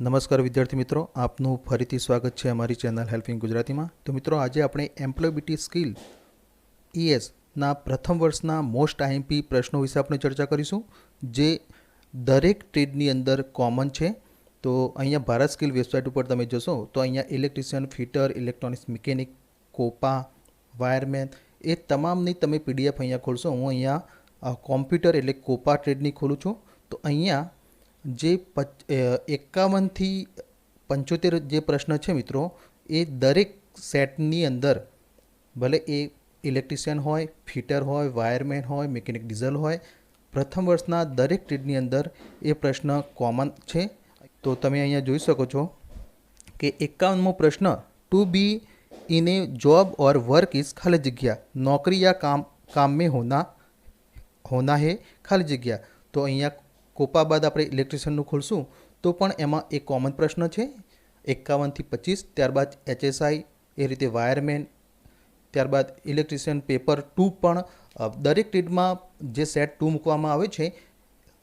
નમસ્કાર વિદ્યાર્થી મિત્રો, આપનું ફરીથી સ્વાગત છે અમારી ચેનલ હેલ્પિંગ ગુજરાતીમાં. તો મિત્રો, આજે આપણે એમ્પ્લોયબિલિટી સ્કિલ ઈએસના પ્રથમ વર્ષના મોસ્ટ આઈએમપી પ્રશ્નો વિશે આપણે ચર્ચા કરીશું, જે દરેક ટ્રેડની અંદર કોમન છે. તો અહીંયા ભારત સ્કિલ વેબસાઇટ ઉપર તમે જશો, તો અહીંયા electrician, fitter, electronics, mechanic, COPA, wireman, એ તમામની તમે પીડીએફ અહીંયા ખોલશો. હું અહીંયા કોમ્પ્યુટર એટલે કોપા ટ્રેડની ખોલું છું. તો અહીંયા જે એકાવનથી પંચોતેર જે પ્રશ્ન છે મિત્રો, એ દરેક સેટની અંદર, ભલે એ ઇલેક્ટ્રિશિયન હોય, ફિટર હોય, વાયરમેન હોય, મિકેનિક ડીઝલ હોય, પ્રથમ વર્ષના દરેક ટ્રીડની અંદર એ પ્રશ્ન કોમન છે. તો તમે અહીંયા જોઈ શકો છો કે એકાવનમો પ્રશ્ન to be in a job or work is ખાલી જગ્યા. નોકરી યા કામ કામ મેં હોના હોના હે ખાલી જગ્યા. તો અહીંયા કોપા બાદ આપણે ઇલેક્ટ્રિશિયનનું ખોલશું, તો પણ એમાં એક કોમન પ્રશ્ન છે. એકાવનથી પચીસ, ત્યારબાદ એચએસઆઈ એ રીતે વાયરમેન ત્યારબાદ ઇલેક્ટ્રિશિયન પેપર ટુ પણ દરેક ટ્રેડમાં જે સેટ ટુ મૂકવામાં આવે છે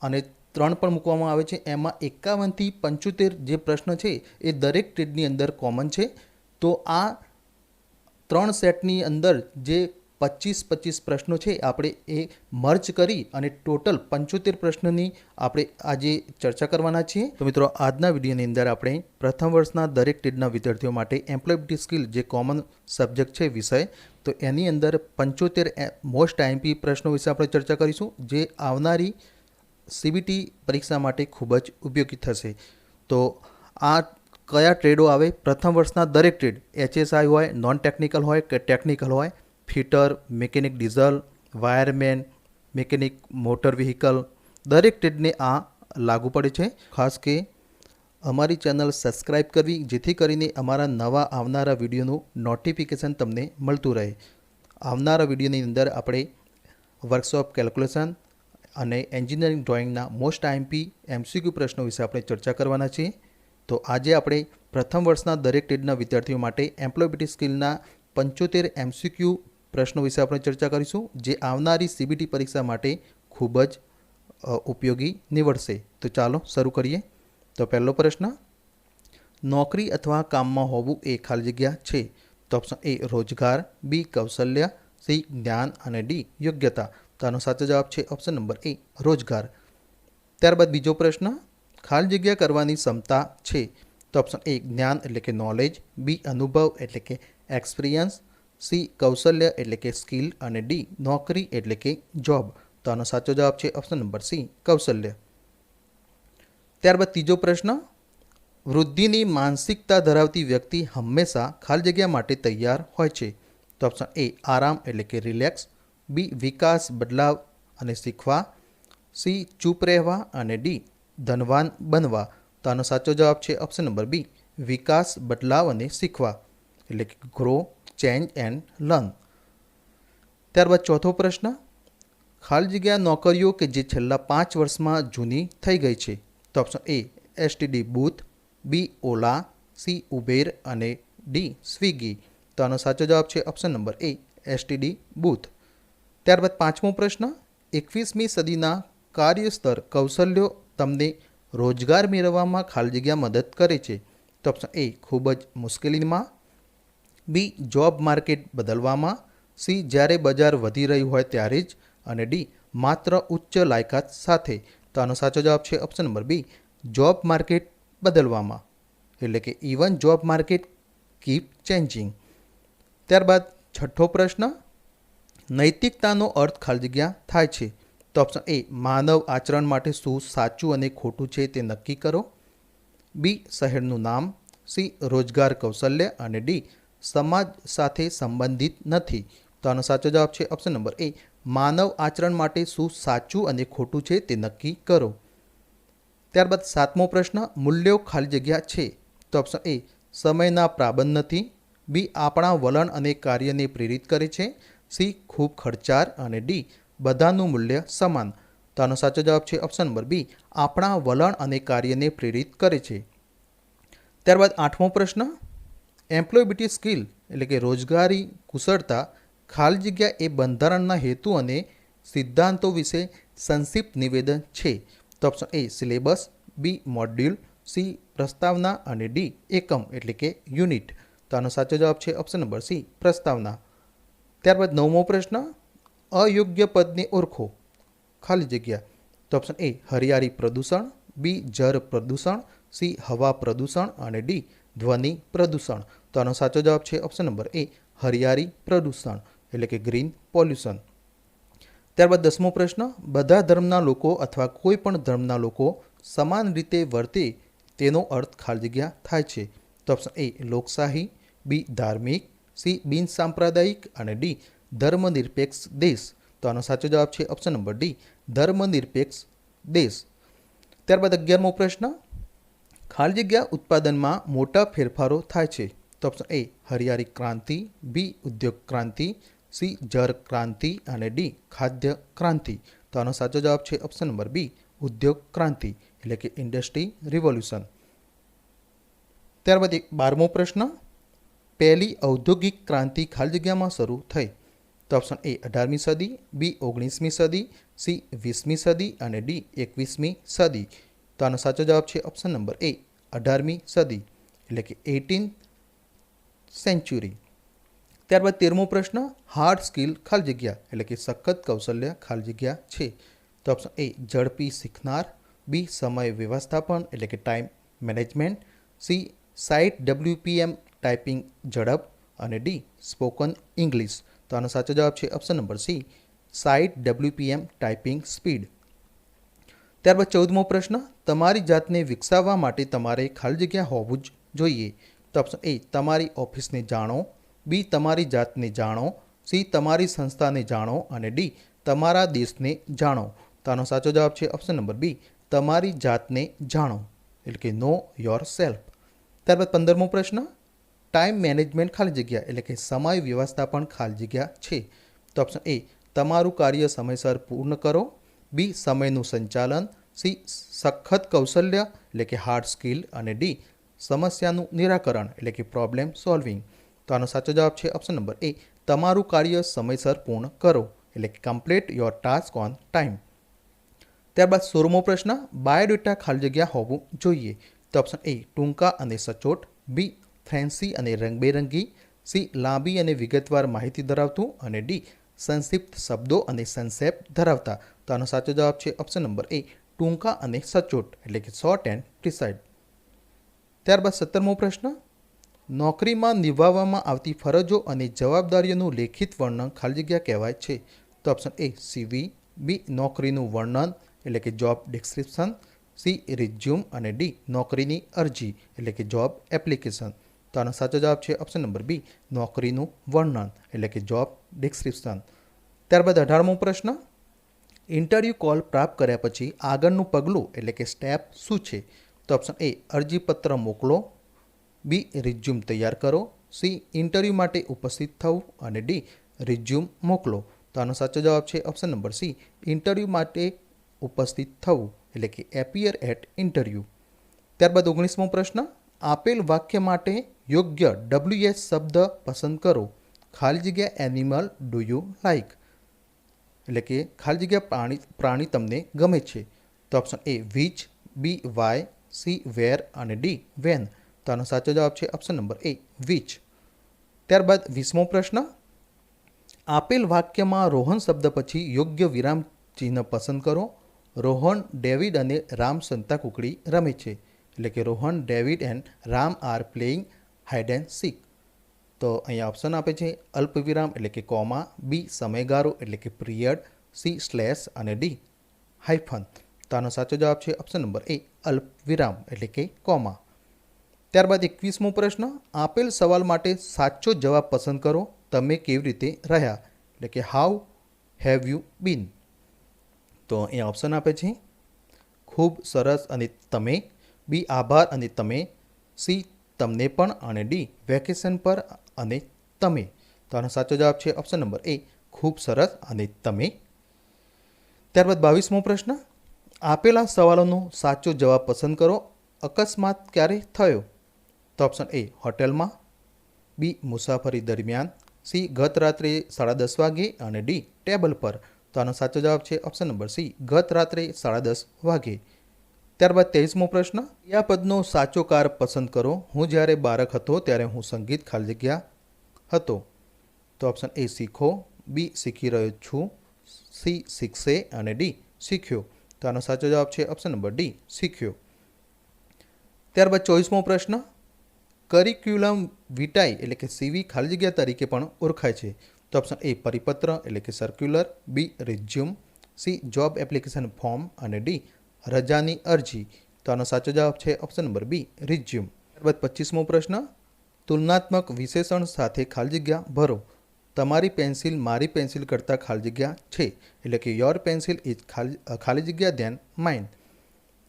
અને ત્રણ પણ મૂકવામાં આવે છે, એમાં એકાવનથી પંચોતેર જે પ્રશ્ન છે એ દરેક ટ્રેડની અંદર કોમન છે. તો આ ત્રણ સેટની અંદર જે પચીસ પચીસ પ્રશ્નો છે આપણે એ મર્જ કરી અને ટોટલ પંચોતેર પ્રશ્નની આપણે આજે ચર્ચા કરવાના છીએ. તો મિત્રો, આજના વિડીયોની અંદર આપણે પ્રથમ વર્ષના દરેક ટ્રેડના વિદ્યાર્થીઓ માટે એમ્પ્લોયબિલિટી સ્કિલ જે કોમન સબ્જેક્ટ છે વિષય, તો એની અંદર પંચોતેર મોસ્ટ આઈએમપી પ્રશ્નો વિશે આપણે ચર્ચા કરીશું, જે આવનારી સીબીટી પરીક્ષા માટે ખૂબ જ ઉપયોગી થશે. તો આ કયા ટ્રેડો આવે? પ્રથમ વર્ષના દરેક ટ્રેડ, એચએસઆઈ હોય, નોન ટેકનિકલ હોય કે ટેકનિકલ હોય fitter, mechanic diesel, wireman, mechanic motor vehicle દરેક ટ્રેડને આ લાગુ પડે છે. ખાસ કે અમારી ચેનલ સબસ્ક્રાઇબ કરવી, જેથી કરીને અમારા નવા આવનારા વિડીયોનું નોટિફિકેશન તમને મળતું રહે. આવનારા વિડીયોની અંદર આપણે વર્કશોપ કેલ્ક્યુલેશન અને એન્જિનિયરિંગ ડ્રોઈંગના મોસ્ટ આઈએમપી, એમસીક્યુ પ્રશ્નો વિશે આપણે ચર્ચા કરવાના છીએ. તો આજે આપણે પ્રથમ વર્ષના દરેક ટ્રેડના વિદ્યાર્થીઓ માટે એમ્પ્લોયબિલિટી સ્કિલના પંચોતેર એમસીક્યુ પ્રશ્નો વિશે આપણે ચર્ચા કરીશું, જે આવનારી સીબીટી પરીક્ષા માટે ખૂબ જ ઉપયોગી નીવડશે. તો ચાલો શરૂ કરીએ. તો પહેલો પ્રશ્ન, નોકરી અથવા કામમાં હોવું એ ખાલી જગ્યા છે? તો ઓપ્શન એ, રોજગાર, બી, કૌશલ્ય, સી, જ્ઞાન અને ડી, યોગ્યતા. તો આનો સાચો જવાબ છે ઓપ્શન નંબર એ, રોજગાર. ત્યારબાદ બીજો પ્રશ્ન, ખાલી જગ્યા કરવાની ક્ષમતા છે? તો ઓપ્શન એ, જ્ઞાન એટલે કે નોલેજ બી, અનુભવ એટલે કે એક્સપિરિયન્સ સી કૌશલ્ય એટલે કે સ્કિલ અને ડી નોકરી એટલે કે જોબ. તો આનો સાચો જવાબ છે ઓપ્શન નંબર સી કૌશલ્ય. ત્યારબાદ ત્રીજો પ્રશ્ન. વૃદ્ધિની માનસિકતા ધરાવતી વ્યક્તિ હંમેશા ખાલી જગ્યા માટે તૈયાર હોય છે. તો ઓપ્શન એ આરામ એટલે કે રિલેક્સ, બી વિકાસ, બદલાવ અને શીખવા, સી ચૂપ રહેવા અને ડી ધનવાન બનવા. તો આનો સાચો જવાબ છે ઓપ્શન નંબર બી વિકાસ, બદલાવ અને શીખવા. એટલે કે ગ્રો ચેન્જ એન્ડ લર્ન ત્યારબાદ ચોથો પ્રશ્ન, ખાલી જગ્યા નોકરીઓ કે જે છેલ્લા પાંચ વર્ષમાં જૂની થઈ ગઈ છે? તો option A STD booth B Ola C Uber અને ડી સ્વિગી. તો આનો સાચો જવાબ છે option number A STD booth. ત્યારબાદ પાંચમો પ્રશ્ન, એકવીસમી સદીના કાર્યસ્તર કૌશલ્યો તમને રોજગાર મેળવવામાં ખાલી જગ્યા મદદ કરે છે? તો ઓપ્શન એ ખૂબ જ મુશ્કેલીમાં બી જોબ માર્કેટ બદલવામાં, સી જ્યારે બજાર વધી રહ્યું હોય ત્યારે જ, અને ડી માત્ર ઉચ્ચ લાયકાત સાથે. તો આનો સાચો જવાબ છે option number B, job market બદલવામાં. એટલે કે even job market keep changing ત્યારબાદ છઠ્ઠો પ્રશ્ન, નૈતિકતાનો અર્થ ખાલી જગ્યા થાય છે. તો ઓપ્શન એ, માનવ આચરણ માટે શું સાચું અને ખોટું છે તે નક્કી કરો? બી, શહેરનું નામ, સી, રોજગાર કૌશલ્ય, અને ડી સમાજ સાથે સંબંધિત નથી. તો આનો સાચો જવાબ છે ઓપ્શન નંબર એ માનવ આચરણ માટે શું સાચું અને ખોટું છે તે નક્કી કરો. ત્યારબાદ સાતમો પ્રશ્ન, મૂલ્યો ખાલી જગ્યા છે. તો ઓપ્શન એ સમયના પ્રાબંધ નથી. બી આપણા વલણ અને કાર્યને પ્રેરિત કરે છે. સી ખૂબ ખર્ચાળ અને ડી બધાનું મૂલ્ય સમાન. તો આનો સાચો જવાબ છે ઓપ્શન નંબર બી આપણા વલણ અને કાર્યને પ્રેરિત કરે છે. ત્યારબાદ આઠમો પ્રશ્ન એમ્પ્લોયબિલિટી સ્કિલ એટલે કે રોજગારી, કુશળતા, ખાલી જગ્યા એ બંધારણના હેતુ અને સિદ્ધાંતો વિશે સંક્ષિપ્ત નિવેદન છે. તો option A syllabus B module C પ્રસ્તાવના અને ડી એકમ એટલે કે યુનિટ તો આનો સાચો જવાબ છે ઓપ્શન નંબર સી પ્રસ્તાવના. ત્યારબાદ નવમો પ્રશ્ન, અયોગ્ય પદને ઓળખો. ખાલી જગ્યા. તો ઓપ્શન એ હરિયાળી પ્રદૂષણ બી જળ પ્રદૂષણ સી હવા પ્રદૂષણ અને ડી ધ્વનિ પ્રદૂષણ. તો આનો સાચો જવાબ છે ઓપ્શન નંબર એ હરિયાળી પ્રદૂષણ, એટલે કે ગ્રીન પોલ્યુશન ત્યારબાદ દસમો પ્રશ્ન, બધા ધર્મના લોકો અથવા કોઈ પણ ધર્મના લોકો સમાન રીતે વર્તે તેનો અર્થ ખાલી જગ્યા થાય છે. તો ઓપ્શન એ લોકશાહી બી ધાર્મિક સી બિન સાંપ્રદાયિક અને ડી ધર્મનિરપેક્ષ દેશ. તો આનો સાચો જવાબ છે ઓપ્શન નંબર ડી ધર્મનિરપેક્ષ દેશ. ત્યારબાદ અગિયારમો પ્રશ્ન ખાલી જગ્યા ઉત્પાદનમાં મોટા ફેરફારો થાય છે. તો ઓપ્શન એ હરિયાળી ક્રાંતિ બી ઉદ્યોગ ક્રાંતિ સી જળ ક્રાંતિ અને ડી ખાદ્ય ક્રાંતિ. તો આનો સાચો જવાબ છે ઓપ્શન નંબર બી ઉદ્યોગ ક્રાંતિ, એટલે કે ઇન્ડસ્ટ્રી રિવોલ્યુશન ત્યારબાદ એક બારમો પ્રશ્ન, પહેલી ઔદ્યોગિક ક્રાંતિ ખાલી જગ્યામાં શરૂ થઈ. તો ઓપ્શન એ અઢારમી સદી બી ઓગણીસમી સદી સી વીસમી સદી અને ડી એકવીસમી સદી. તો આનો સાચો જવાબ છે ઓપ્શન નંબર એ અઢારમી સદી, એટલે કે એટીન સેન્ચુરી ત્યારબાદ તેરમો પ્રશ્ન હાર્ડ સ્કિલ ખાલી જગ્યા, એટલે કે સખત કૌશલ્ય ખાલી જગ્યા છે. તો ઓપ્શન એ ઝડપી શીખનાર. બી સમય વ્યવસ્થાપન, એટલે કે time management C sight WPM typing ઝડપ. અને ડી સ્પોકન ઇંગ્લિશ તો આનો સાચો જવાબ છે option number C sight WPM typing speed ત્યારબાદ ચૌદમો પ્રશ્ન, તમારી જાતને વિકસાવવા માટે તમારે ખાલી જગ્યા હોવું જ જોઈએ. તો ઓપ્શન એ તમારી ઓફિસને જાણો. બી તમારી જાતને જાણો. સી તમારી સંસ્થાને જાણો. અને ડી તમારા દેશને જાણો. તો આનો સાચો જવાબ છે ઓપ્શન નંબર બી તમારી જાતને જાણો. એટલે કે નો યોર સેલ્ફ ત્યારબાદ પંદરમો પ્રશ્ન ટાઈમ મેનેજમેન્ટ ખાલી જગ્યા, એટલે કે સમય વ્યવસ્થાપન ખાલી જગ્યા છે. તો ઓપ્શન એ તમારું કાર્ય સમયસર પૂર્ણ કરો. બી સમયનું સંચાલન, સી સખત કૌશલ્ય, એટલે કે હાર્ડ સ્કિલ અને ડી સમસ્યાનું નિરાકરણ, એટલે કે પ્રોબ્લેમ સોલ્વિંગ તો આનો સાચો જવાબ છે ઓપ્શન નંબર એ તમારું કાર્ય સમયસર પૂર્ણ કરો, એટલે કે complete your task on time ત્યારબાદ સોળમો પ્રશ્ન બાયોડેટા ખાલી જગ્યા હોવું જોઈએ. તો ઓપ્શન એ ટૂંકા અને સચોટ. બી ફેન્સી અને રંગબેરંગી સી લાંબી અને વિગતવાર માહિતી ધરાવતું. અને ડી સંક્ષિપ્ત શબ્દો અને સંક્ષેપ ધરાવતા. તો આનો સાચો જવાબ છે ઓપ્શન નંબર એ ટૂંકા અને સચોટ, એટલે કે શોર્ટ એન્ડ પ્રિસાઇડ ત્યારબાદ સત્તરમો પ્રશ્ન, નોકરીમાં નિભાવવામાં આવતી ફરજો અને જવાબદારીઓનું લેખિત વર્ણન ખાલી જગ્યા કહેવાય છે. તો ઓપ્શન એ સીવી બી નોકરીનું વર્ણન, એટલે કે જોબ ડિસ્ક્રિપ્શન સી રિઝ્યુમ અને ડી નોકરીની અરજી, એટલે કે જોબ એપ્લિકેશન તો આનો સાચો જવાબ છે ઓપ્શન નંબર બી નોકરીનું વર્ણન, એટલે કે જોબ ડિસ્ક્રિપ્શન ત્યારબાદ અઢારમો પ્રશ્ન ઇન્ટરવ્યૂ કોલ પ્રાપ્ત કર્યા પછી આગળનું પગલું, એટલે કે સ્ટેપ શું છે? તો ઓપ્શન એ અરજીપત્ર મોકલો. બી રિઝ્યુમ તૈયાર કરો. સી ઇન્ટરવ્યૂ માટે ઉપસ્થિત થવું. અને ડી રિઝ્યુમ મોકલો. તો આનો સાચો જવાબ છે ઓપ્શન નંબર સી ઇન્ટરવ્યૂ માટે ઉપસ્થિત થવું, એટલે કે એપિયર એટ ઇન્ટરવ્યૂ ત્યારબાદ ઓગણીસમો પ્રશ્ન, આપેલ વાક્ય માટે યોગ્ય ડબલ્યુએસ શબ્દ પસંદ કરો. ખાલી જગ્યા એનિમલ ડુ યુ લાઇક એટલે કે ખાલી જગ્યા પ્રાણી પ્રાણી તમને ગમે છે. તો option A which B why C where અને ડી વેન તો આનો સાચો જવાબ છે ઓપ્શન નંબર એ વિચ ત્યારબાદ વીસમો પ્રશ્ન, આપેલ વાક્યમાં રોહન શબ્દ પછી યોગ્ય વિરામ ચિહ્ન પસંદ કરો. રોહન, ડેવિડ અને રામ સંતા કુકડી રમે છે. એટલે કે Rohan, David and Ram are playing hide and seek તો અહીંયા ઓપ્શન આપે છે અલ્પ વિરામ એટલે કે કોમા બી સમયગાળો એટલે કે પિરિયડ સી સ્લેશ અને ડી હાઇફન તો આનો સાચો જવાબ છે ઓપ્શન નંબર એ અલ્પ વિરામ એટલે કે કોમા. ત્યારબાદ એકવીસમો પ્રશ્ન, આપેલ સવાલ માટે સાચો જવાબ પસંદ કરો, તમે કેવી રીતે રહ્યા? એટલે કે હાઉ હેવ યુ બીન તો અહીંયા ઓપ્શન આપે છે, ખૂબ સરસ અને તમે બી આભાર અને તમે સી તમને પણ અને ડી વેકેશન પર અને તમે. તો આનો સાચો જવાબ છે ઓપ્શન નંબર એ ખૂબ સરસ અને તમે. ત્યારબાદ બાવીસમો પ્રશ્ન, આપેલા સવાલોનો સાચો જવાબ પસંદ કરો, અકસ્માત ક્યારે થયો? તો ઓપ્શન એ હોટેલમાં. બી મુસાફરી દરમિયાન. સી ગત રાત્રે સાડા દસ વાગે અને ડી ટેબલ પર. તો આનો સાચો જવાબ છે ઓપ્શન નંબર સી ગત રાત્રે સાડા દસ વાગે. ત્યારબાદ તેવીસમો પ્રશ્ન ક્રિયાપદનો સાચો કાર પસંદ કરો? હું જ્યારે બાળક હતો ત્યારે હું સંગીત ખાલી જગ્યા હતો. તો ઓપ્શન એ શીખો. બી શીખી રહ્યો છું. સી શીખશે. અને ડી શીખ્યો. તો આનો સાચો જવાબ છે ઓપ્શન નંબર ડી શીખ્યો. ત્યારબાદ ચોવીસમો પ્રશ્ન કરિક્યુલમ વિટાઈ એટલે કે સીવી ખાલી જગ્યા તરીકે પણ ઓળખાય છે. તો ઓપ્શન એ પરિપત્ર એટલે કે circular B resume C job application form અને ડી રજાની અરજી. તો આનો સાચો જવાબ છે ઓપ્શન નંબર બી રિઝ્યુમ ત્યારબાદ પચીસમો પ્રશ્ન, તુલનાત્મક વિશેષણ સાથે ખાલી જગ્યા ભરો. તમારી પેન્સિલ મારી પેન્સિલ કરતાં ખાલી જગ્યા છે. એટલે કે યોર પેન્સિલ ઇઝ ખાલી ખાલી જગ્યા ધ્યાન માઇન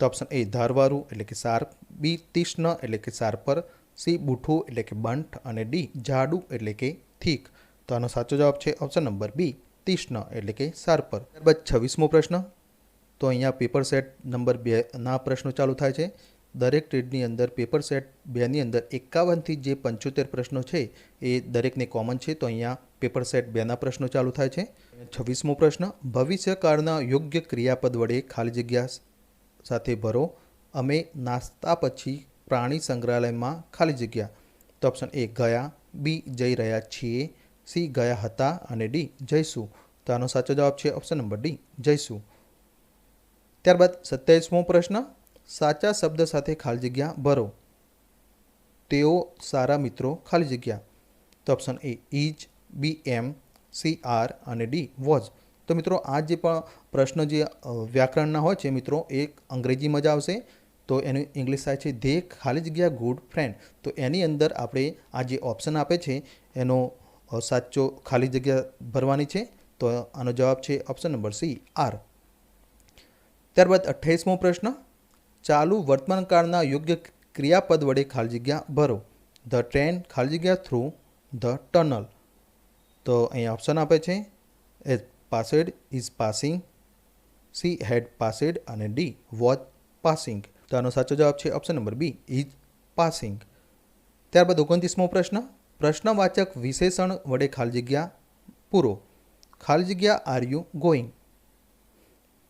તો ઓપ્શન એ ધારવાળું, એટલે કે સાર્પ બી તીક્ષ્ણ, એટલે કે સાર્પર. સી બુઠું એટલે કે બંઠ. અને ડી જાડું, એટલે કે થીક. તો આનો સાચો જવાબ છે ઓપ્શન નંબર બી તીક્ષ્ણ, એટલે કે સાર્પર. ત્યારબાદ છવ્વીસમો પ્રશ્ન તો અહીંયા પેપર સેટ નંબર બે ના પ્રશ્નો ચાલુ થાય છે. દરેક ટ્રેડની અંદર પેપર સેટ બેની અંદર એકાવનથી જે પંચોતેર પ્રશ્નો છે એ દરેકને કોમન છે, તો અહીંયા પેપર સેટ બેના પ્રશ્નો ચાલુ થાય છે. છવ્વીસમો પ્રશ્ન, ભવિષ્યકાળના યોગ્ય ક્રિયાપદ વડે ખાલી જગ્યા સાથે ભરો. અમે નાસ્તા પછી પ્રાણી સંગ્રહાલયમાં ખાલી જગ્યા. તો ઓપ્શન એ ગયા. બી જઈ રહ્યા છીએ. સી ગયા હતા. અને ડી જઈશું. તો આનો સાચો જવાબ છે ઓપ્શન નંબર ડી જઈશું. ત્યારબાદ સત્યાવીસમો પ્રશ્ન, સાચા શબ્દ સાથે ખાલી જગ્યા ભરો. તેઓ સારા મિત્રો ખાલી જગ્યા. તો option A is B am C are અને ડી વોઝ તો મિત્રો, આ જે પણ પ્રશ્ન જે વ્યાકરણના હોય છે, મિત્રો એ અંગ્રેજીમાં જ આવશે. તો એનું ઇંગ્લિશ થાય છે ધે ખાલી જગ્યા ગુડ ફ્રેન્ડ તો એની અંદર આપણે આ જે ઓપ્શન આપે છે, એનો સાચો ખાલી જગ્યા ભરવાની છે. તો આનો જવાબ છે ઓપ્શન નંબર સી આર ત્યારબાદ અઠ્ઠાઈસમો પ્રશ્ન, ચાલુ વર્તમાનકાળના યોગ્ય ક્રિયાપદ વડે ખાલી જગ્યા ભરો. ધ ટ્રેન ખાલી જગ્યા થ્રુ ધ ટનલ તો અહીં ઓપ્શન આપે છે A passed is passing C had passed અને ડી વોચ પાસિંગ તો આનો સાચો જવાબ છે option number B is passing ત્યારબાદ ઓગણત્રીસમો પ્રશ્ન, પ્રશ્નવાચક વિશેષણ વડે ખાલી જગ્યા પૂરો. ખાલી જગ્યા આર યુ ગોઈંગ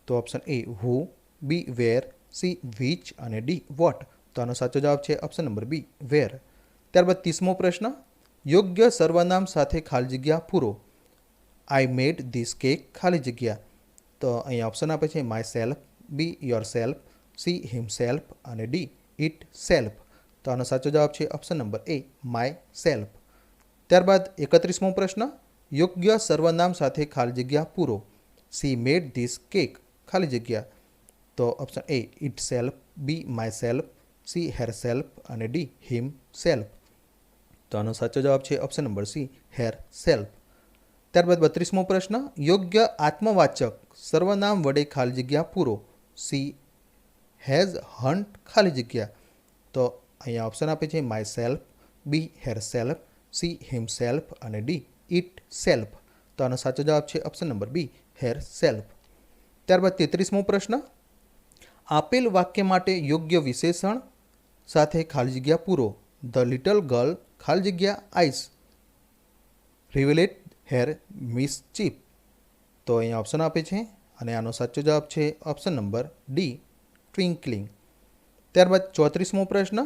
તો option A who B where C which અને ડી વોટ તો આનો સાચો જવાબ છે ઓપ્શન નંબર બી વેર ત્યારબાદ ત્રીસમો પ્રશ્ન, યોગ્ય સર્વનામ સાથે ખાલી જગ્યા પૂરો. આઈ મેડ ધીસ કેક ખાલી જગ્યા. તો અહીંયા ઓપ્શન આપે છે myself B yourself C himself અને ડી ઇટ સેલ્ફ તો આનો સાચો જવાબ છે option number A myself ત્યારબાદ એકત્રીસમો પ્રશ્ન, યોગ્ય સર્વનામ સાથે ખાલી જગ્યા પૂરો. સી મેડ ધીસ કેક ખાલી જગ્યા. તો option A itself B myself C herself અને ડી હિમ સેલ્ફ તો આનો સાચો જવાબ છે option number C herself ત્યારબાદ બત્રીસમો પ્રશ્ન, યોગ્ય આત્મવાચક સર્વનામ વડે ખાલી જગ્યા પૂરો. સી હેઝ હન્ટ ખાલી જગ્યા. તો અહીંયા ઓપ્શન આપે છે myself B herself C himself અને ડી ઇટ સેલ્ફ તો આનો સાચો જવાબ છે option number B herself ત્યારબાદ તેત્રીસમો પ્રશ્ન, આપેલ વાક્ય માટે યોગ્ય વિશેષણ સાથે ખાલી જગ્યા પૂરો. ધ લિટલ ગર્લ ખાલી જગ્યા ice revealed her mischief તો અહીંયા ઓપ્શન આપે છે અને આનો સાચો જવાબ છે ઓપ્શન નંબર ડી ટ્વિંકલિંગ ત્યારબાદ ચોત્રીસમો પ્રશ્ન,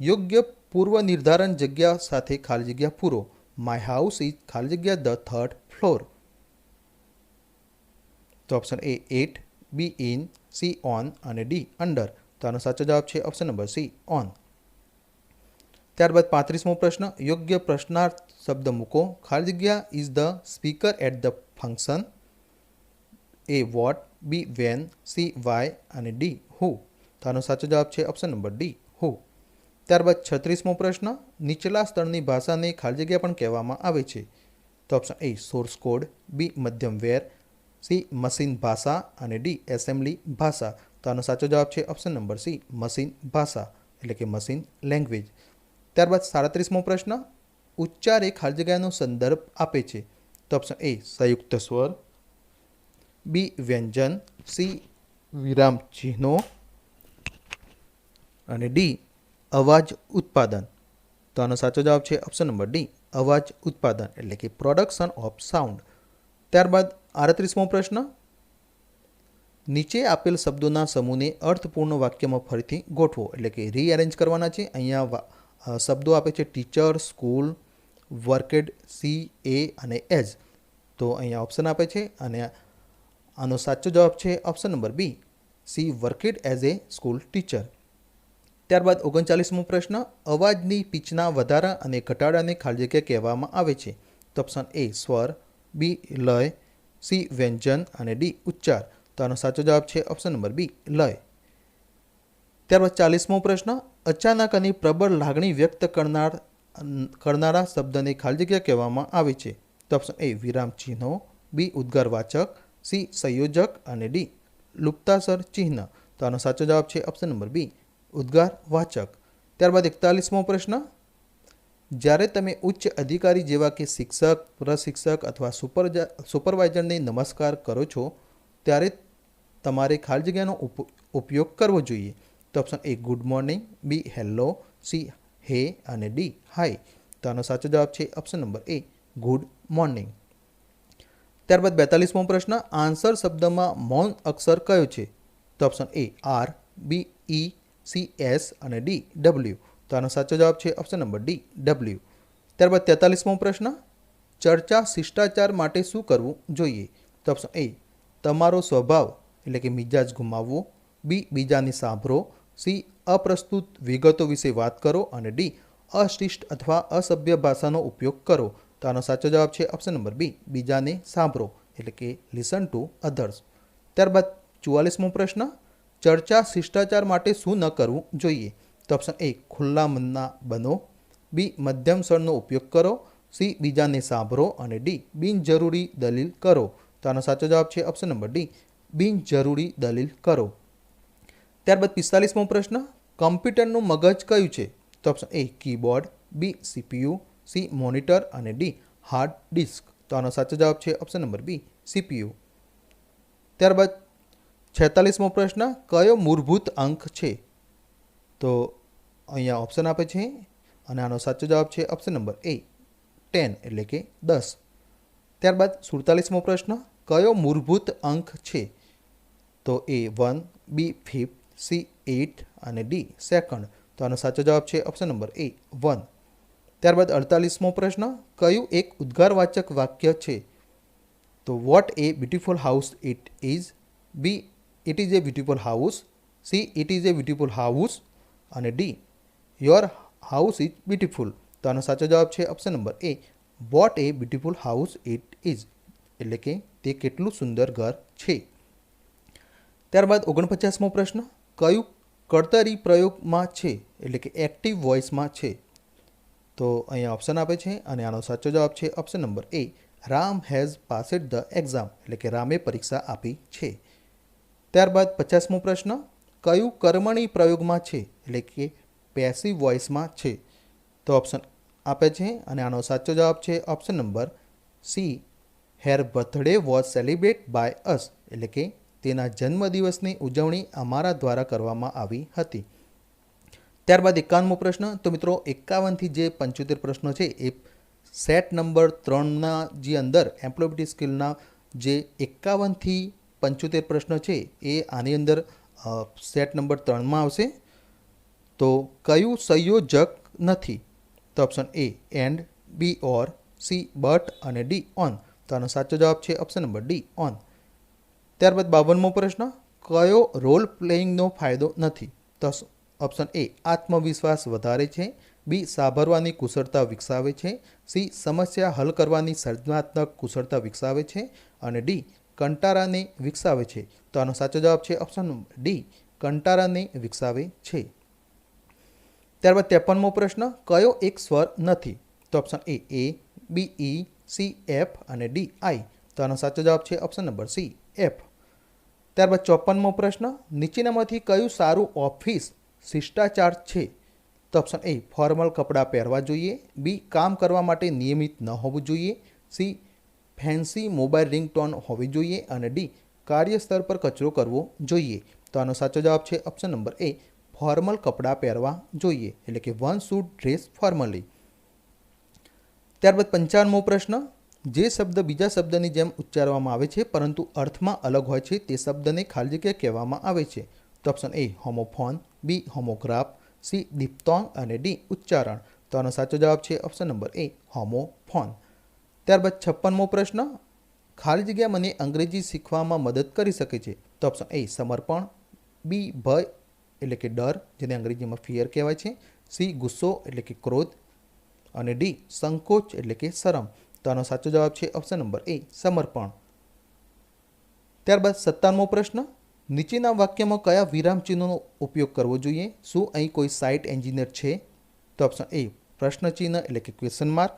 યોગ્ય પૂર્વ નિર્ધારણ જગ્યા સાથે ખાલી જગ્યા પૂરો. માય હાઉસ ઇઝ ખાલી જગ્યા ધ થર્ડ ફ્લોર તો option A at B in C on અને ડી અંડર તો આનો સાચો જવાબ છે ઓપ્શન નંબર સી ઓન ત્યારબાદ પાંત્રીસમો પ્રશ્ન, યોગ્ય પ્રશ્નાર્થ શબ્દ મૂકો. ખાલી જગ્યા is the speaker at the function A what B when C why અને ડી હુ તો આનો સાચો જવાબ છે ઓપ્શન નંબર ડી હુ ત્યારબાદ છત્રીસમો પ્રશ્ન, નીચલા સ્તરની ભાષાને ખાલી જગ્યા પણ કહેવામાં આવે છે. તો option A source code B મધ્યમ વેર સી, મશીન ભાષા અને ડી, એસેમ્બલી ભાષા. તો આનો સાચો જવાબ છે ઓપ્શન નંબર સી, મશીન ભાષા, એટલે કે મશીન લેંગ્વેજ. ત્યારબાદ સાડત્રીસમો પ્રશ્ન, ઉચ્ચાર એ ખાલી જગ્યાનો સંદર્ભ આપે છે. તો ઓપ્શન એ, સંયુક્ત સ્વર. બી, વ્યંજન. સી, વિરામ ચિહ્નો. અને ડી, અવાજ ઉત્પાદન. તો આનો સાચો જવાબ છે ઓપ્શન નંબર ડી, અવાજ ઉત્પાદન, એટલે કે પ્રોડક્શન ઓફ સાઉન્ડ. ત્યારબાદ આડત્રીસમો પ્રશ્ન. નીચે આપેલ શબ્દોના સમૂહને અર્થપૂર્ણ વાક્યમાં ફરીથી ગોઠવો, એટલે કે રીઅરેન્જ કરવાના છે. અહીંયા શબ્દો આપે છે teacher, school worked she, a અને એઝ. તો અહીંયા ઓપ્શન આપે છે અને આનો સાચો જવાબ છે option number B. She worked as a school teacher. ત્યારબાદ ઓગણચાલીસમો પ્રશ્ન, અવાજની પીચના વધારા અને ઘટાડાને ખાલી જગ્યા કહેવામાં આવે છે. તો ઓપ્શન એ સ્વર, બી, લય સી વ્યંજન અને ડી ઉચ્ચાર. તો આનો સાચો જવાબ છે ઓપ્શન નંબર બી, લય. ત્યારબાદ ચાલીસમો પ્રશ્ન, અચાનક અને પ્રબળ લાગણી વ્યક્ત કરનાર, કરનારા શબ્દને ખાલી જગ્યા કહેવામાં આવે છે. તો ઓપ્શન એ વિરામ ચિહ્નો બી, ઉદ્ગારવાચક. સી, સંયોજક અને ડી, લુપ્તાસર ચિહ્ન. તો આનો સાચો જવાબ છે ઓપ્શન નંબર બી ઉદ્ગાર વાચક ત્યારબાદ એકતાલીસમો પ્રશ્ન જ્યારે તમે ઉચ્ચ અધિકારી જેવા કે શિક્ષક, પ્રશિક્ષક અથવા સુપર સુપરવાઇઝરને નમસ્કાર કરો છો, ત્યારે તમારે ખાલી જગ્યાનો ઉપ- ઉપયોગ કરવો જોઈએ. તો option A, good morning B, hello C, hey અને ડી, હાય તો આનો સાચો જવાબ છે option number A, good morning ત્યારબાદ બેતાલીસમો પ્રશ્ન, આન્સર શબ્દમાં મૌન અક્ષર કયો છે? તો option A, R B, E C, S અને ડી, ડબલ્યુ તો આનો સાચો જવાબ છે ઓપ્શન નંબર ડી ડબલ્યુ ત્યારબાદ તેતાલીસમો પ્રશ્ન, ચર્ચા શિષ્ટાચાર માટે શું કરવું જોઈએ? તો ઓપ્શન એ તમારો સ્વભાવ, એટલે કે મિજાજ ગુમાવવો. બી બીજાને સાંભળો. સી અપ્રસ્તુત વિગતો વિશે વાત કરો. અને ડી અશિષ્ટ અથવા અસભ્ય ભાષાનો ઉપયોગ કરો. તો આનો સાચો જવાબ છે ઓપ્શન નંબર બી બીજાને સાંભળો, એટલે કે લિસન ટુ અધર્સ ત્યારબાદ ચુવાલીસમો પ્રશ્ન, ચર્ચા શિષ્ટાચાર માટે શું ન કરવું જોઈએ? તો ઓપ્શન એ ખુલ્લા મનના બનો. બી મધ્યમ સ્વરનો ઉપયોગ કરો. સી બીજાને સાંભળો. અને ડી બિનજરૂરી દલીલ કરો. તો આનો સાચો જવાબ છે ઓપ્શન નંબર ડી બિનજરૂરી દલીલ કરો. ત્યારબાદ પિસ્તાલીસમો પ્રશ્ન, કમ્પ્યુટરનું મગજ કયું છે? તો option A keyboard. B CPU C monitor. અને ડી હાર્ડ ડિસ્ક. તો આનો સાચો જવાબ છે ઓપ્શન નંબર બી સીપીયુ ત્યારબાદ છેતાલીસમો પ્રશ્ન, કયો મૂળભૂત અંક છે? તો અહીંયા ઓપ્શન આપે છે. અને આનો સાચો જવાબ છે ઓપ્શન નંબર એ ટેન એટલે કે દસ. ત્યારબાદ સુડતાલીસમો પ્રશ્ન, કયો મૂળભૂત અંક છે? તો A one B fifth C eight અને ડી સેકન્ડ તો આનો સાચો જવાબ છે ઓપ્શન નંબર એ વન ત્યારબાદ અડતાલીસમો પ્રશ્ન, કયું એક ઉદ્ગારવાચક વાક્ય છે? તો what a beautiful house it is B it is a beautiful house C it is a beautiful house અને D your house is beautiful તો આનો સાચો જવાબ છે option number A what a beautiful house it is એટલે કે તે કેટલું સુંદર ઘર છે. ત્યારબાદ ઓગણપચાસમો પ્રશ્ન. કયું કળતરી પ્રયોગમાં છે? એટલે કે એક્ટિવ વોઇસમાં છે. તો અહીંયા ઓપ્શન આપે છે અને આનો સાચો જવાબ છે option number A Ram has passed the exam એટલે કે રામે પરીક્ષા આપી છે. ત્યારબાદ પચાસમો પ્રશ્ન. કયું કર્મણી પ્રયોગમાં છે? એટલે કે પેસિવ વોઇસમાં છે. તો ઓપ્શન આપે છે અને આનો સાચો જવાબ છે option number C. Her birthday was celebrate by us એટલે કે તેના જન્મદિવસની ઉજવણી અમારા દ્વારા કરવામાં આવી હતી. ત્યારબાદ એકાવનમો પ્રશ્ન. તો મિત્રો, એકાવનથી જે પંચોતેર પ્રશ્નો છે, એ સેટ નંબર ત્રણના જે અંદર એમ્પ્લોયબિલિટી સ્કિલના જે એકાવનથી પંચોતેર પ્રશ્નો છે, એ આની અંદર સેટ નંબર ત્રણમાં આવશે. તો કયું સંયોજક નથી? તો option A and B or C but અને ડી ઓન તો આનો સાચો જવાબ છે ઓપ્શન નંબર ડી ઓન ત્યારબાદ બાવનમો પ્રશ્ન, કયો રોલ પ્લેઇંગનો ફાયદો નથી? તો ઓપ્શન એ આત્મવિશ્વાસ વધારે છે. બી સાંભળવાની કુશળતા વિકસાવે છે. સી સમસ્યા હલ કરવાની સર્જનાત્મક કુશળતા વિકસાવે છે. અને ડી કંટારાને વિકસાવે છે. તો આનો સાચો જવાબ છે ઓપ્શન ડી કંટારાને વિકસાવે છે. ત્યારબાદ ત્રેપનમો પ્રશ્ન, કયો એક સ્વર નથી? તો option A A B E C F અને ડી આઈ તો આનો સાચો જવાબ છે ઓપ્શન નંબર સી એફ ત્યારબાદ ચોપનમો પ્રશ્ન, નીચેનામાંથી કયું સારું ઓફિસ શિષ્ટાચાર છે? તો ઓપ્શન એ ફોર્મલ કપડાં પહેરવા જોઈએ. બી કામ કરવા માટે નિયમિત ન હોવું જોઈએ. સી ફેન્સી મોબાઈલ રિંગટોન હોવી જોઈએ. અને ડી કાર્યસ્તર પર કચરો કરવો જોઈએ. તો આનો સાચો જવાબ છે ઓપ્શન નંબર એ ફોર્મલ કપડાં પહેરવા જોઈએ, એટલે કે વન શુડ ડ્રેસ ફોર્મલી. ત્યારબાદ પંચાવનમો પ્રશ્ન, જે શબ્દ બીજા શબ્દની જેમ ઉચ્ચારવામાં આવે છે, પરંતુ અર્થમાં અલગ હોય છે, તે શબ્દને ખાલી જગ્યા કહેવામાં આવે છે. તો option A homophone B homograph C diphthong અને ડી ઉચ્ચારણ. તો આનો સાચો જવાબ છે ઓપ્શન નંબર એ હોમોફોન ત્યારબાદ છપ્પનમો પ્રશ્ન, ખાલી જગ્યા મને અંગ્રેજી શીખવામાં મદદ કરી શકે છે? તો ઓપ્શન એ સમર્પણ બી ભય એટલે કે ડર, જેને અંગ્રેજીમાં ફિયર કહેવાય છે. સી, ગુસ્સો એટલે કે ક્રોધ. અને ડી, સંકોચ એટલે કે શરમ. તો આનો સાચો જવાબ છે ઓપ્શન નંબર એ, સમર્પણ. ત્યારબાદ સત્તાવનમો પ્રશ્ન. નીચેના વાક્યમાં કયા વિરામચિહ્નોનો ઉપયોગ કરવો જોઈએ? શું અહીં કોઈ સાઇટ એન્જિનિયર છે? તો ઓપ્શન એ પ્રશ્નચિહ્ન એટલે કે ક્વેશ્ચન માર્ક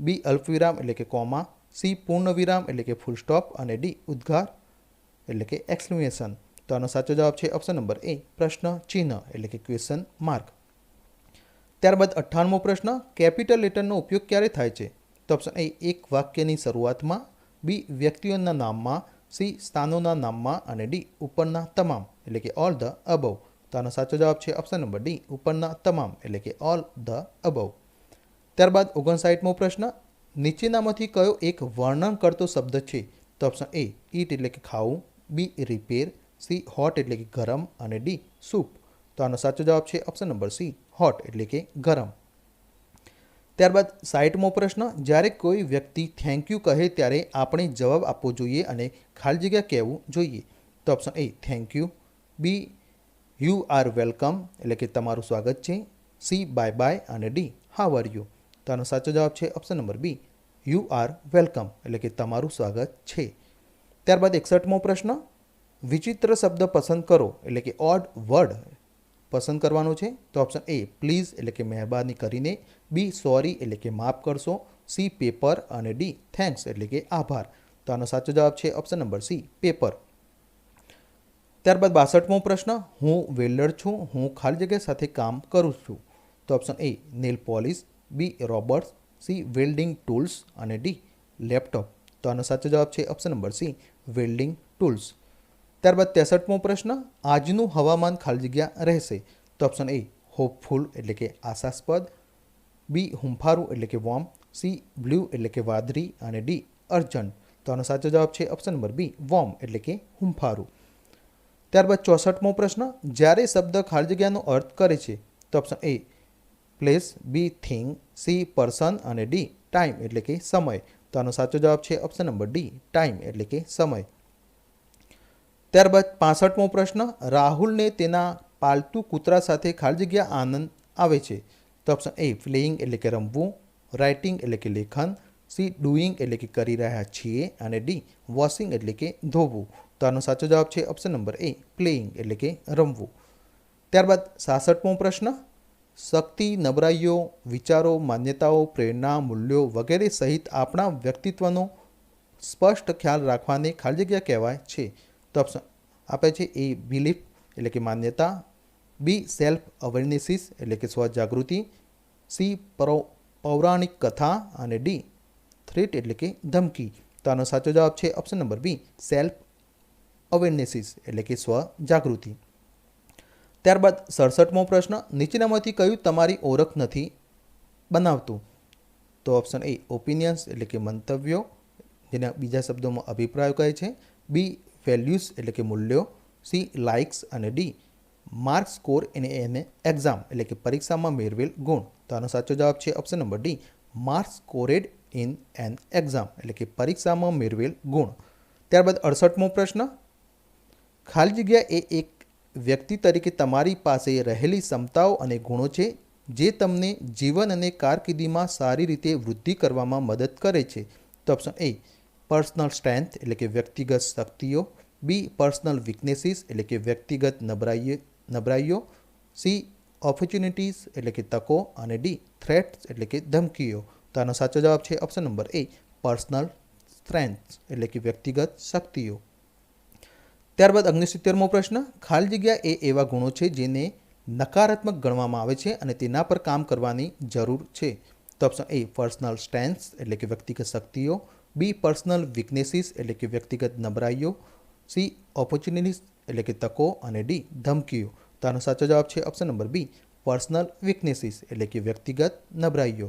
બી અલ્પવિરામ એટલે કે કોમા. સી, પૂર્ણ વિરામ એટલે કે ફૂલ સ્ટોપ અને ડી, ઉદ્ગાર એટલે કે એક્સક્લેમેશન તો આનો સાચો જવાબ છે ઓપ્શન નંબર એ પ્રશ્ન ચિહ્ન, એટલે કે ક્વેશ્ચન માર્ક ત્યારબાદ અઠ્ઠાણમો પ્રશ્ન કેપિટલ લેટરનો ઉપયોગ ક્યારે થાય છે? તો ઓપ્શન એ એક વાક્યની શરૂઆતમાં બી વ્યક્તિઓના નામમાં સી સ્થાનોના નામમાં, અને ડી ઉપરના તમામ, એટલે કે ઓલ ધ અબવ તો આનો સાચો જવાબ છે ઓપ્શન નંબર ડી ઉપરના તમામ, એટલે કે ઓલ ધ અબવ ત્યારબાદ ઓગણસાઠમો પ્રશ્ન, નીચેનામાંથી કયો એક વર્ણન કરતો શબ્દ છે? તો ઓપ્શન એ ઈટ એટલે કે ખાવું. બી રિપેર સી હોટ એટલે કે ગરમ અને ડી સૂપ તો આનો સાચો જવાબ છે ઓપ્શન નંબર સી હોટ એટલે કે ગરમ. ત્યારબાદ સાઠમો પ્રશ્ન, જ્યારે કોઈ વ્યક્તિ થેન્ક યુ કહે, ત્યારે આપણે જવાબ આપવો જોઈએ અને ખાલી જગ્યા કહેવું જોઈએ. તો option A thank you B you are welcome એટલે કે તમારું સ્વાગત છે. સી બાય બાય અને ડી હાવ આર યુ તો આનો સાચો જવાબ છે option number B you are welcome એટલે કે તમારું સ્વાગત છે. ત્યારબાદ એકસઠમો પ્રશ્ન વિચિત્ર શબ્દ પસંદ કરો, એટલે કે ઓડ વર્ડ પસંદ કરવાનો છે, તો ઓપ્શન એ પ્લીઝ એટલે કે મહેરબાની કરીને બી સોરી એટલે કે માફ કરશો સી પેપર અને ડી થેન્ક્સ એટલે કે આભાર. તો આનો સાચો જવાબ છે ઓપ્શન નંબર સી પેપર ત્યારબાદ બાસઠમો પ્રશ્ન, હું વેલ્ડર છું, હું ખાલી જગ્યા સાથે કામ કરું છું. તો option A nail polish B robots C welding tools અને ડી લેપટોપ તો આનો સાચો જવાબ છે option number C welding tools ત્યારબાદ ત્રેસઠમો પ્રશ્ન, આજનું હવામાન ખાલી જગ્યા રહેશે. તો ઓપ્શન એ હોપફુલ એટલે કે આશાસ્પદ. બી હુંફારું એટલે કે વોર્મ સી બ્લુ એટલે કે વાદળી. અને ડી અર્જન્ટ. તો આનો સાચો જવાબ છે ઓપ્શન નંબર બી વોર્મ એટલે કે હુંફારું. ત્યારબાદ ચોસઠમો પ્રશ્ન, જ્યારે શબ્દ ખાલી જગ્યાનો અર્થ કરે છે, તો option A place B thing C person અને ડી ટાઈમ એટલે કે સમય. તો આનો સાચો જવાબ છે ઓપ્શન નંબર ડી ટાઈમ એટલે કે સમય. ત્યારબાદ પાસઠમો પ્રશ્ન, રાહુલને તેના પાલતુ કૂતરા સાથે ખાલી જગ્યા આનંદ આવે છે. તો ઓપ્શન એ પ્લેઇંગ એટલે કે રમવું રાઇટિંગ એટલે કે લેખન સી ડુઈંગ એટલે કે કરી રહ્યા છીએ, અને ડી વોશિંગ એટલે કે ધોવું. તો આનો સાચો જવાબ છે ઓપ્શન નંબર એ પ્લેઇંગ એટલે કે રમવું. ત્યારબાદ સાસઠમો પ્રશ્ન, શક્તિ, નબળાઈઓ, વિચારો, માન્યતાઓ, પ્રેરણા, મૂલ્યો વગેરે સહિત આપણા વ્યક્તિત્વનો સ્પષ્ટ ખ્યાલ રાખવાને ખાલી જગ્યા કહેવાય છે. તો ઓપ્શન આપે છે એ બિલીફ એટલે કે માન્યતા બી સેલ્ફ અવેરનેસીસ એટલે કે સ્વજાગૃતિ સી પૌરાણિક કથા અને ડી થ્રેટ એટલે કે ધમકી. તો આનો સાચો જવાબ છે option number B self awarenesses એટલે કે સ્વજાગૃતિ. ત્યારબાદ સડસઠમો પ્રશ્ન, નીચેનામાંથી કયું તમારી ઓળખ નથી બનાવતું? તો ઓપ્શન એ ઓપિનિયન્સ એટલે કે મંતવ્યો, જેના બીજા શબ્દોમાં અભિપ્રાયો કહે છે. બી વેલ્યુઝ એટલે કે મૂલ્યો સી લાઇક્સ અને ડી માર્ક સ્કોર એને એને એક્ઝામ એટલે કે પરીક્ષામાં મેળવેલ ગુણ. તો આનો સાચો જવાબ છે option number D mark scored in an exam એટલે કે પરીક્ષામાં મેળવેલ ગુણ. ત્યારબાદ અડસઠમો પ્રશ્ન. ખાલી જગ્યા એ એક વ્યક્તિ તરીકે તમારી પાસે રહેલી ક્ષમતાઓ અને ગુણો છે જે તમને જીવન અને કારકિર્દીમાં સારી રીતે વૃદ્ધિ કરવામાં મદદ કરે છે. તો ઓપ્શન એ પર્સનલ સ્ટ્રેન્થ એટલે કે વ્યક્તિગત શક્તિઓ. બી પર્સનલ વીકનેસીસ એટલે કે વ્યક્તિગત નબળાઈઓ નબળાઈઓ. સી ઓપોર્ચ્યુનિટીઝ એટલે કે તકો. અને ડી થ્રેટ્સ એટલે કે ધમકીઓ. તો આનો સાચો જવાબ છે option number A personal strength એટલે કે વ્યક્તિગત શક્તિઓ. ત્યારબાદ અગ્નિસિત્તેરમો પ્રશ્ન, ખાલી જગ્યા એ એવા ગુણો છે જેને નકારાત્મક ગણવામાં આવે છે અને તેના પર કામ કરવાની જરૂર છે. તો ઓપ્શન એ પર્સનલ સ્ટ્રેન્થ એટલે કે વ્યક્તિગત શક્તિઓ. બી પર્સનલ વીકનેસીસ એટલે કે વ્યક્તિગત નબળાઈઓ, સી ઓપોર્ચ્યુનિટીઝ એટલે કે તકો અને ડી ધમકીઓ. તો આનો સાચો જવાબ છે option number B personal weaknesses એટલે કે વ્યક્તિગત નબળાઈઓ.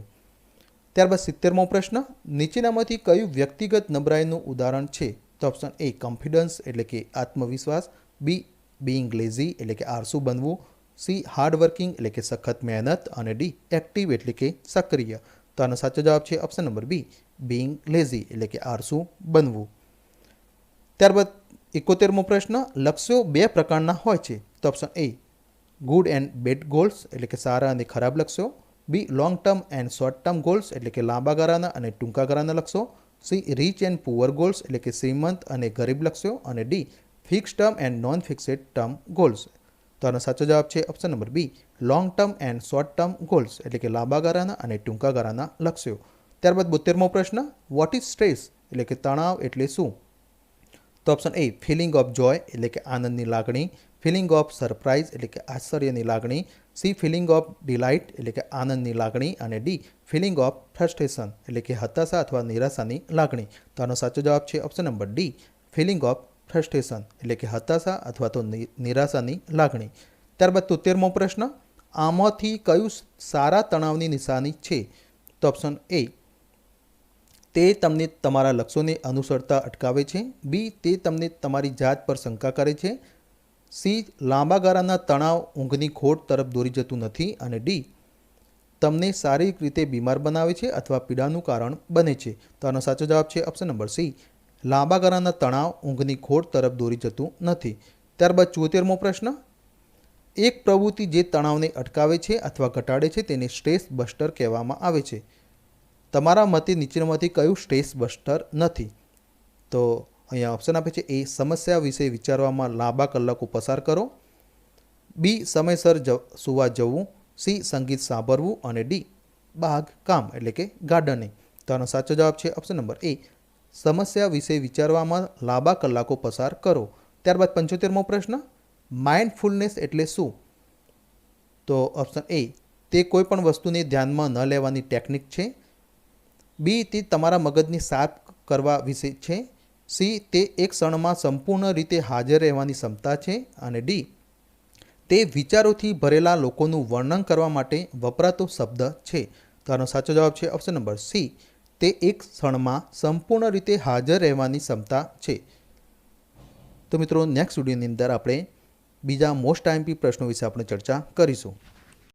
ત્યારબાદ સિત્તેરમો પ્રશ્ન, નીચેનામાંથી કયું વ્યક્તિગત નબળાઈનું ઉદાહરણ છે? તો ઓપ્શન એ કોન્ફિડન્સ એટલે કે આત્મવિશ્વાસ બી બીંગ લેઝી એટલે કે આરસુ બનવું સી હાર્ડ વર્કિંગ એટલે કે સખત મહેનત અને ડી એક્ટિવ એટલે કે સક્રિય. તો આનો સાચો જવાબ છે option number B being lazy એટલે કે આળસુ બનવું. ત્યારબાદ એકોતેરમો પ્રશ્ન, લક્ષ્યો બે પ્રકારના હોય છે. તો option A good and bad goals એટલે કે સારા અને ખરાબ લક્ષ્યો. B long term and short term goals એટલે કે લાંબા ગાળાના અને ટૂંકા ગાળાના લક્ષ્યો. C rich and poor goals એટલે કે શ્રીમંત અને ગરીબ લક્ષ્યો. અને D fix term and non fixed term goals તો આનો સાચો જવાબ છે option number B long term and short term goals એટલે કે લાંબા ગાળાના અને ટૂંકા ગાળાના લક્ષ્યો. ત્યારબાદ બોતેરમો પ્રશ્ન વોટ ઇઝ સ્ટ્રેસ એટલે કે તણાવ એટલે શું? તો option A feeling of joy એટલે કે આનંદની લાગણી. ફિલિંગ ઓફ સરપ્રાઇઝ એટલે કે આશ્ચર્યની લાગણી. સી ફિલિંગ ઓફ ડિલાઇટ એટલે કે આનંદની લાગણી. અને ડી ફિલિંગ ઓફ ફ્રસ્ટ્રેશન એટલે કે હતાશા અથવા નિરાશાની લાગણી. તો આનો સાચો જવાબ છે option number D feeling of frustration એટલે કે હતાશા અથવા તો નિરાશાની લાગણી. ત્યારબાદ તોતેરમો પ્રશ્ન, આમાંથી કયું સારા તણાવની નિશાની છે? તો ઓપ્શન એ તે તમને તમારા લક્ષ્યોને અનુસરતા અટકાવે છે. બી તે તમને તમારી જાત પર શંકા કરે છે. સી લાંબા ગાળાના તણાવ ઊંઘની ખોટ તરફ દોરી જતું નથી અને ડી તમને શારીરિક રીતે બીમાર બનાવે છે અથવા પીડાનું કારણ બને છે. તો આનો સાચો જવાબ છે ઓપ્શન નંબર સી લાંબા ગાળાના તણાવ ઊંઘની ખોટ તરફ દોરી જતું નથી. ત્યારબાદ ચોતેરમો પ્રશ્ન. એક પ્રવૃત્તિ જે તણાવને અટકાવે છે અથવા ઘટાડે છે તેને સ્ટ્રેસ બસ્ટર કહેવામાં આવે છે. તમારા મતે નીચેનામાંથી કયું સ્ટ્રેસ બસ્ટર નથી? તો અહીંયા ઓપ્શન આપે છે એ સમસ્યા વિશે વિચારવામાં લાંબા કલાકો પસાર કરો. બી સમયસર જ સુવા જવું. સી સંગીત સાંભળવું. અને ડી બાગ કામ, એટલે કે ગાર્ડનિંગ. તો આનો સાચો જવાબ છે ઓપ્શન નંબર એ સમસ્યા વિશે વિચારવામાં લાંબા કલાકો પસાર કરો. ત્યારબાદ પંચોતેરમો પ્રશ્ન. માઇન્ડફુલનેસ એટલે શું? તો ઓપ્શન એ તે કોઈ પણ વસ્તુને ધ્યાનમાં ન લેવાની ટેકનિક છે. બી તે તમારા મગજને સાફ કરવા વિશે છે. સી તે એક ક્ષણમાં સંપૂર્ણ રીતે હાજર રહેવાની ક્ષમતા છે. અને ડી તે વિચારોથી ભરેલા લોકોનું વર્ણન કરવા માટે વપરાતો શબ્દ છે. તો આનો સાચો જવાબ છે ઓપ્શન નંબર સી. તે એક ક્ષણમાં સંપૂર્ણ રીતે હાજર રહેવાની ક્ષમતા છે. તો મિત્રો નેક્સ્ટ વિડીયોની અંદર આપણે બીજા મોસ્ટ આઈએમપી પ્રશ્નો વિશે આપણે ચર્ચા કરીશું.